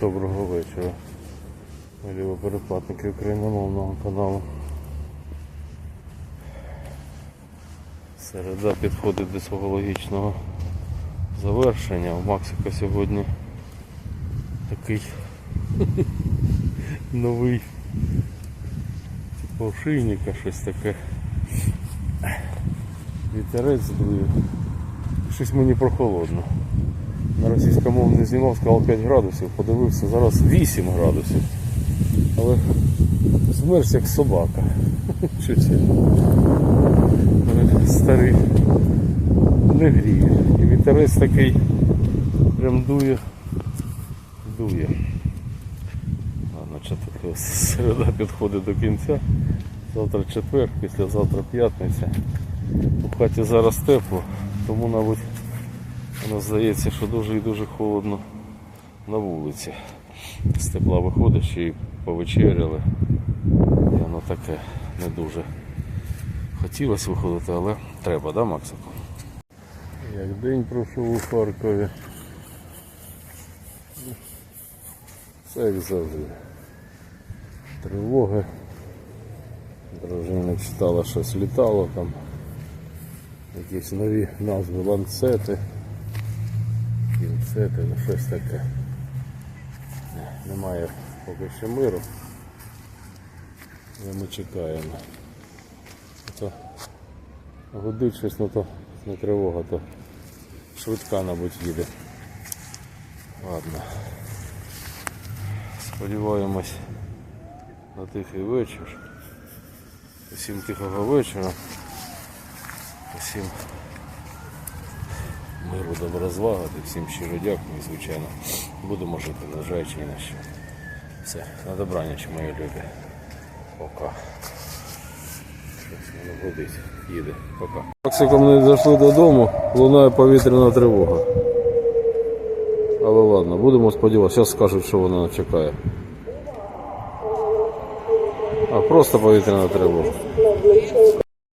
Доброго вечора. Ми переплатники україномовного каналу. Середа підходить до свого логічного завершення. У Максика сьогодні такий новий типу щось таке. Вітерець дує. Щось мені прохолодно. На російськомовний знімав, сказав 5 градусів, подивився, зараз 8 градусів. Але змерз як собака. Я старий не гріє. І вітерець такий прям дує, дує. Ладно, середа підходить до кінця. Завтра четвер, післязавтра п'ятниця. У хаті зараз тепло, тому, мабуть, Воно здається, що дуже і дуже холодно на вулиці. З тепла виходиш і повечеряли. І воно таке не дуже хотілося виходити, але треба, да, Максику? Як день пройшов у Харкові. Все як завжди. Тривоги. Дружина читала, щось літало там. Якісь нові назви ланцети. Кінцети, ну щось таке. Немає поки що миру. Але ми чекаємо. То гудить щось, ну то не тривога, то швидка, мабуть, їде. Ладно. Сподіваємось на тихий вечір. Усім тихого вечора. Усім миру, доброзлагоди, всім щиро дякую, і, звичайно. Будемо жити, незважаючи ні на. Все, на добраніч, мої любі. Пока. Щось гудить, їде. Пока. Максиком не зайшли додому, лунає повітряна тривога. Але ладно, будемо сподіватися, зараз скажуть, що вона чекає. А просто повітряна тривога.